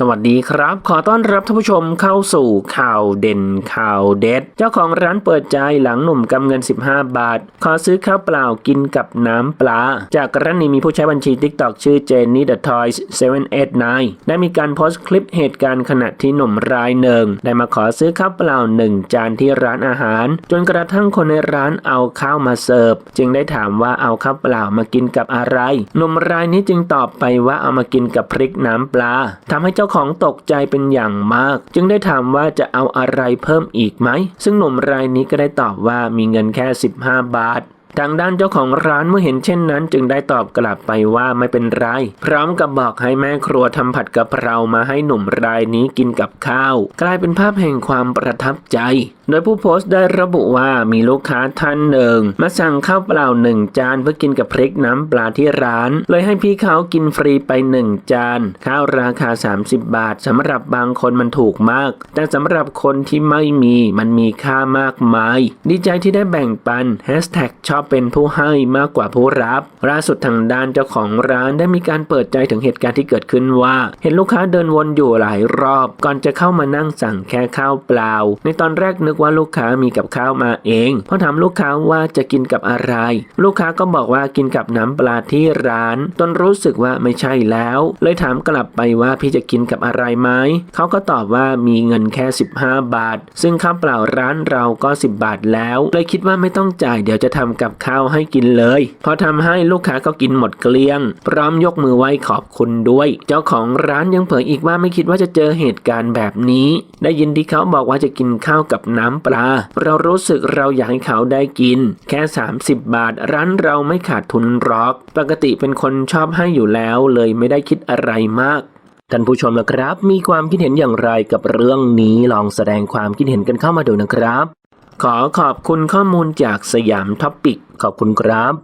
สวัสดีครับ ขอต้อนรับท่านผู้ชมเข้าสู่ข่าวเด่นข่าวเด็ด เจ้าของร้านเปิดใจหลังหนุ่มกำเงิน 15 บาท ขอซื้อข้าวเปล่ากินกับน้ำปลา จากกรณีมีผู้ใช้บัญชี TikTok ชื่อเจนนี่ The Toys 789 ได้มีการโพสต์คลิปเหตุการณ์ขณะที่หนุ่มรายหนึ่ง ได้มาขอซื้อข้าวเปล่าหนึ่งจานที่ร้านอาหาร จนกระทั่งคนในร้านเอาข้าวมาเสิร์ฟจึงได้ถามว่าเอาข้าวเปล่ามากินกับอะไร หนุ่มรายนี้จึงตอบไปว่าเอามากินกับพริกน้ำปลาทำให้เจ้าของตกใจเป็นอย่างมาก จึงได้ถามว่าจะเอาอะไรเพิ่มอีกไหม ซึ่งหนุ่มรายนี้ก็ได้ตอบว่ามีเงินแค่ 15 บาท ทางด้านเจ้าของร้านเมื่อเห็นเช่นนั้น จึงได้ตอบกลับไปว่าไม่เป็นไร พร้อมกับบอกให้แม่ครัวทำผัดกะเพรามาให้หนุ่มรายนี้กินกับข้าว กลายเป็นภาพแห่งความประทับใจ โดยผู้โพสต์ได้ระบุว่ามีลูกค้าท่านหนึ่ง มาสั่งข้าวเปล่าหนึ่งจานเพื่อกินกับพริกน้ำปลาที่ร้าน เลยให้พี่เขากินฟรีไปหนึ่งจาน ข้าวราคา 30 บาทสำหรับบางคนมันถูกมาก แต่สำหรับคนที่ไม่มีมันมีค่ามากมาย ดีใจที่ได้แบ่งปันแฮชแท็กชอบเป็นผู้ให้มากกว่าผู้รับ ล่าสุดทางด้านเจ้าของร้านได้มีการเปิดใจถึงเหตุการณ์ที่เกิดขึ้นว่า เห็นลูกค้าเดินวนอยู่หลายรอบ ก่อนจะเข้ามานั่งสั่งแค่ข้าวเปล่า ในตอนแรกนึกว่าลูกค้ามีกับข้าวมาเองพอถามลูกค้าว่าจะกินกับอะไร ลูกค้าก็บอกว่ากินกับน้ำปลาที่ร้าน ตนรู้สึกว่าไม่ใช่แล้ว เลยถามกลับไปว่าพี่จะกินกับอะไรไหมเขาก็ตอบว่ามีเงินแค่ 15 บาท ซึ่งข้าวเปล่าร้านเราก็ 10 บาทแล้ว เลยคิดว่าไม่ต้องจ่ายเดี๋ยวจะทำกับับข้าวให้กินเลยพอทำให้ลูกค้าก็กินหมดเกลี้ยง พร้อมยกมือไหว้ขอบคุณด้วย เจ้าของร้านยังเผยอีกว่าไม่คิดว่าจะเจอเหตุการณ์แบบนี้ ได้ยินที่เขาบอกว่าจะกินข้าวกับน้ำปลา เรารู้สึกเราอยากให้เขาได้กิน แค่ 30 บาท ร้านเราไม่ขาดทุนหรอก ปกติเป็นคนชอบให้อยู่แล้ว เลยไม่ได้คิดอะไรมากท่านผู้ชมนะครับ มีความคิดเห็นอย่างไรกับเรื่องนี้ลองแสดงความคิดเห็นกันเข้ามาดูนะครับ ขอขอบคุณข้อมูลจากสยามท็อปปิก ขอบคุณครับ